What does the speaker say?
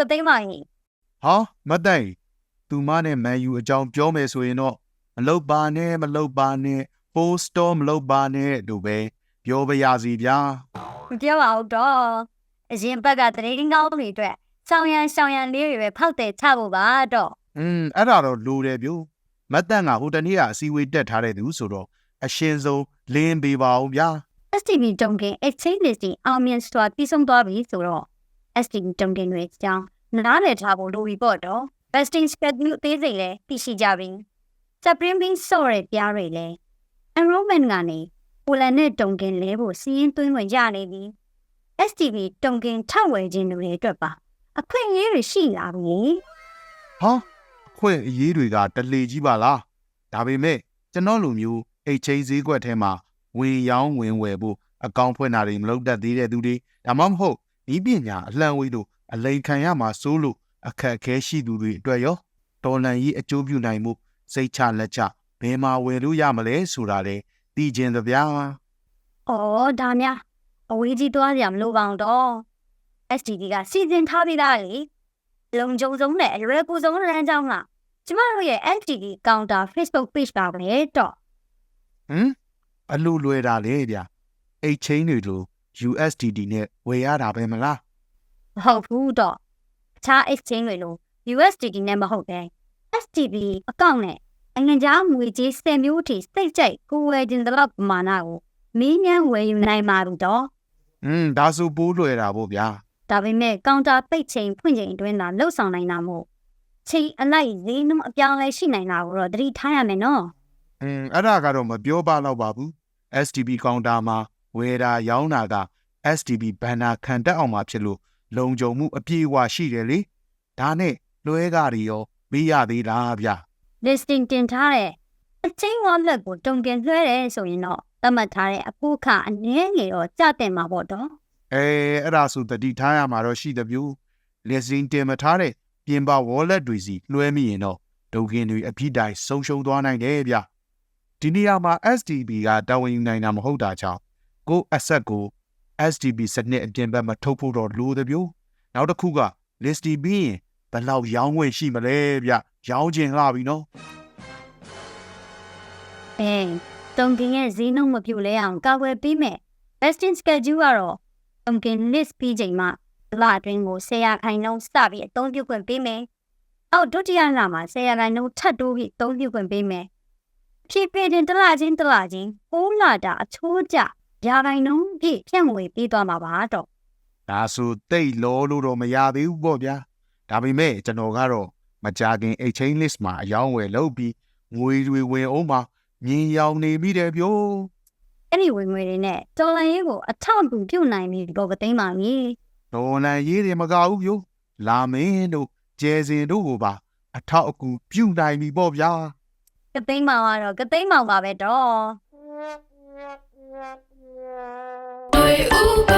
ကသိမ်းပါရင်ဟာမတ်တိုင်သူမနဲ့မန်ယူအကြောင်းပြောမယ်ဆိုရင်တော့မလုတ်ပါနဲ့မလုတ်ပါနဲ့ပိုစတော်မလုတ်ပါနဲ့တို့ပဲပြောပါရစီဗျာမပြောပါဘူးတော့အရင်ဘက်ကတရေကင်းကောင်းတွေအတွက်ဆောင်ရန်ဆောင်ရန်လေးတွေပဲဖောက်တဲ့ချဖို့ပါတော့อืมအဲ့ဒါတော့လိုတယ်ဗျို့မတ်တန်ကဟိုတနေ့ကအစည်းအဝေးတက်ထားတဲ့သူဆိုတော့အရှင်ဆုံးလင်းပေးပါအောင်ဗျာ STV တုံကင် exchange listing အောင်မြင်စွာပြီးဆုံးသွားပြီဆိုတော့ STV တုံကင်တွေအကြောင်းနားလည်ထားဖို့လိုပြီပေါ့တော့ vesting schedule အသေးစိတ်လည်းသိရှိကြပြီ Supreme Being ဆော့တဲ့ပြားတွေလည်း enrollment ကနေပိုလန်နဲ့တုံကင်လဲဖို့စီးရင်သွင်းဝင်ရနေပြီ STV တုံကင်ထောက်ဝယ်ခြင်းတွေအတွက်ပါအခွင့်အရေးတွေရှိလာပြီဟာအခွင့်အရေးတွေကတလေကြီးပါလားဒါပေမဲ့ကျွန်တော်လူမျိုးအိတ်ချင်းဈေးကွက်ထဲမှာဝင်ရောင်းဝင်ဝယ်ဖို့အကောင့်ဖွင့်တာတွေမလုပ်တတ်သေးတဲ့သူတွေဒါမှမဟုတ် ဤပညာအလှမ်းဝေးတို့အလိန်ခံရမှာစိုးလို့အခက်အခဲရှိသူတွေအတွက်ရောတော်လန်ကြီးအကျိုးပြုနိုင်မှုစိတ်ချလက်ချဘယ်မှာဝယ်လို့ရမလဲဆိုတာလေသိကျင်သဗျာ။အော်ဒါများအဝေးကြီးသွားကြမလို့ပါတော့ STD ကစီစဉ်ထားပြီးသားလေ။လုံကြုံဆုံးနဲ့အရွယ်ကူဆုံးလမ်းကြောင်းကကျမတို့ရဲ့ STD counter Facebook page ပါပဲတော့ဟမ်အလူလွယ်တာလေဗျာအိတ်ချင်းတွေလို USDT နဲ့ဝယ်ရတာပဲမလား မဟုတ်ဘူးတော့အခြား exchange တွေလို USDT နဲ့မဟုတ်ပဲ STB အကောင့်နဲ့အငញ្ကြားငွေကြေး10မျိုးထိစိတ်ကြိုက်ကိုယ်ဝယ်ခြင်းတလောက်ပမာဏကိုမင်းမြန်ဝယ်ယူနိုင်ပါဘူးတော့ อืมဒါဆိုပိုးလွယ်တာပေါ့ဗျာ ဒါပေမဲ့ကောင်တာပိတ်ချိန်ဖွင့်ချိန်အတွင်းသာလှုပ်ဆောင်နိုင်တာမို့ချိန်အလိုက်ဈေးနှုန်းအပြောင်းအလဲရှိနိုင်တာကိုတော့သတိထားရမယ်နော် อืมအဲ့ဒါကတော့မပြောပါတော့ပါဘူး STB ကောင်တာမှာ ဝယ်တာရောင်းတာက STB ဘန်နာခံတက်အောင်မှာဖြစ်လို့လုံခြုံမှုအပြည့်အဝရှိတယ်လေဒါနဲ့လွဲကားတွေရောမေးရသေးလားဗျာ listing တင်ထားတဲ့အချင်း wallet ကိုတုံကင်လွှဲတယ်ဆိုရင်တော့သတ်မှတ်ထားတဲ့အဖို့ခအနည်းငယ်တော့ကြတင်မှာပေါ့တော့အဲအဲ့ဒါဆိုတတိထားရမှာတော့ရှိတယ်ဗျ listing တင်မထားတဲ့ပြင်ပ wallet တွေစီလွှဲမိရင်တော့ဒုက္ခင်တွေအပြည့်တိုင်းဆုံးရှုံးသွားနိုင်တယ်ဗျဒီနေရာမှာ STB ကတာဝန်ယူနိုင်တာမဟုတ်တာကြောင့် ကိုယ့် asset ကို STB စနစ်အပြင်ဘက်မှာထုတ်ဖို့တော့လိုတယ်ဗျနောက်တစ်ခုက listing ပြီးရင်ဘယ်လောက်ရောင်းဝင်ရှိမလဲဗျရောင်းခြင်းလှပြီနော်အဲတုံကင်ရဲ့ဈေးနှုန်းမပြိုလဲအောင်ကာဝယ်ပေးမယ် vesting schedule ကတော့တုံကင် list ပြီးချိန်မှာလအတွင်းကို10ရာခိုင်နှုန်းစပြီးအသုံးပြုခွင့်ပေးမယ်။အောက်ဒုတိယလမှာ10ရာခိုင်နှုန်းထပ်တိုးပြီးအသုံးပြုခွင့်ပေးမယ်။ဖြည့်ပေးတဲ့တစ်လချင်းတစ်လချင်း6လတာအချိုးကျ ရာခိုင်နှုန်းပြည့်ဖြန့်ဝေပေးသွားမှာပါတော့ဒါဆိုတိတ်လောလို့တော့မရသေးဘူးပေါ့ဗျာဒါပေမဲ့ကျွန်တော်ကတော့မကြခင် exchange list မှာအယောင်းဝယ်လုပ်ပြီးငွေတွေဝင်အောင်မှာမြင်ရောင်နေမိတယ်ဗျို့။အဲ့ဒီဝင်ငွေတွေနဲ့တော်လန်ရေးကိုအထောက်အကူပြုနိုင်ပြီဘောကသိမ်းပါမည်ဒေါ်လာရေးတယ်မကဘူးဗျို့လာမင်းတို့ကျဲစင်တို့ကိုပါအထောက်အကူပြုနိုင်ပြီပေါ့ဗျာ။ကသိမ်းမောင်ကတော့ကသိမ်းမောင်ပါပဲတော့။ Oi, Uber.